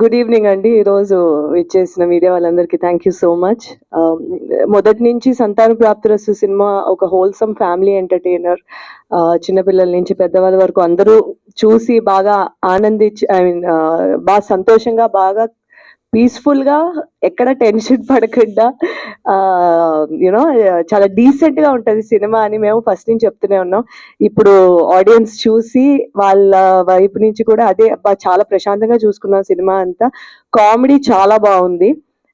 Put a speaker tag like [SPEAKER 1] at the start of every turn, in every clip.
[SPEAKER 1] Good evening అండి. ఈరోజు ఇచ్చేసిన మీడియా వాళ్ళందరికీ థ్యాంక్ యూ సో మచ్ మొదటి నుంచి సంతాన ప్రాప్తిరస్తు సినిమా ఒక హోల్సమ్ ఫ్యామిలీ ఎంటర్టైనర్ చిన్నపిల్లల నుంచి పెద్దవాళ్ళ వరకు అందరూ చూసి బాగా ఆనందించి ఐ మీన్ బాగా సంతోషంగా బాగా పీస్ఫుల్గా ఎక్కడ టెన్షన్ పడకుండా యూనో చాలా డీసెంట్గా ఉంటుంది సినిమా అని మేము ఫస్ట్ నుంచి చెప్తూనే ఉన్నాం. ఇప్పుడు ఆడియన్స్ చూసి వాళ్ళ వైపు నుంచి కూడా అదే అబ్బా చాలా ప్రశాంతంగా చూసుకున్నాం సినిమా అంతా. కామెడీ చాలా బాగుంది.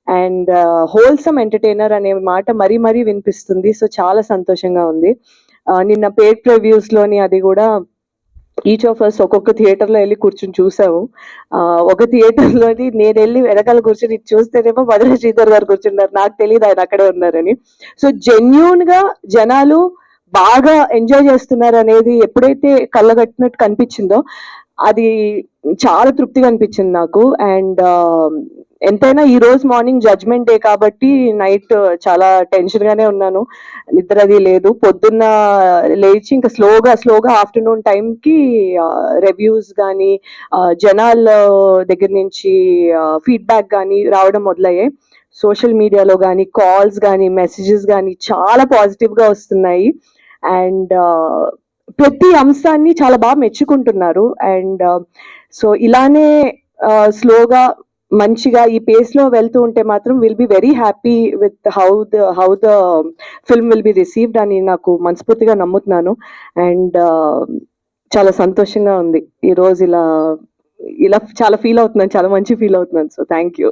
[SPEAKER 1] అండ్ హోల్సమ్ ఎంటర్టైనర్ అనే మాట మరీ మరీ వినిపిస్తుంది. సో చాలా సంతోషంగా ఉంది. నిన్న పేడ్ ప్రివ్యూస్లోని అది కూడా ఈచ్ ఆఫ్ అస్ ఒక్కొక్క థియేటర్లో వెళ్ళి కూర్చుని చూసాము. ఒక థియేటర్లోని నేను వెళ్ళి వెనకాల కూర్చుని చూస్తేనేమో మధుర శ్రీధర్ గారు కూర్చున్నారు. నాకు తెలియదు ఆయన అక్కడే ఉన్నారని. సో జెన్యున్గా జనాలు బాగా ఎంజాయ్ చేస్తున్నారు అనేది ఎప్పుడైతే కళ్ళగట్టినట్టు కనిపించిందో అది చాలా తృప్తిగా అనిపించింది నాకు. అండ్ ఎంతైనా ఈ రోజు మార్నింగ్ జడ్జ్మెంట్ డే కాబట్టి నైట్ చాలా టెన్షన్ గానే ఉన్నాను. నిద్ర అది లేదు. పొద్దున్న లేచి ఇంకా స్లోగా స్లోగా ఆఫ్టర్నూన్ టైం కి రివ్యూస్ కానీ జనాల దగ్గర నుంచి ఫీడ్బ్యాక్ కానీ రావడం మొదలయ్యాయి. సోషల్ మీడియాలో కానీ కాల్స్ కానీ మెసేజెస్ కానీ చాలా పాజిటివ్గా వస్తున్నాయి. అండ్ ప్రతి అంశాన్ని చాలా బాగా మెచ్చుకుంటున్నారు. అండ్ సో ఇలానే స్లోగా మంచిగా ఈ పేస్లో వెళ్తూ ఉంటే మాత్రం will be very happy with how the how the film will be received అని నాకు మనస్ఫూర్తిగా నమ్ముతున్నాను. అండ్ uh, చాలా సంతోషంగా ఉంది. ఈ రోజు ఇలా ఇలా చాలా ఫీల్ అవుతున్నాను చాలా మంచి ఫీల్ అవుతున్నాను. So thank you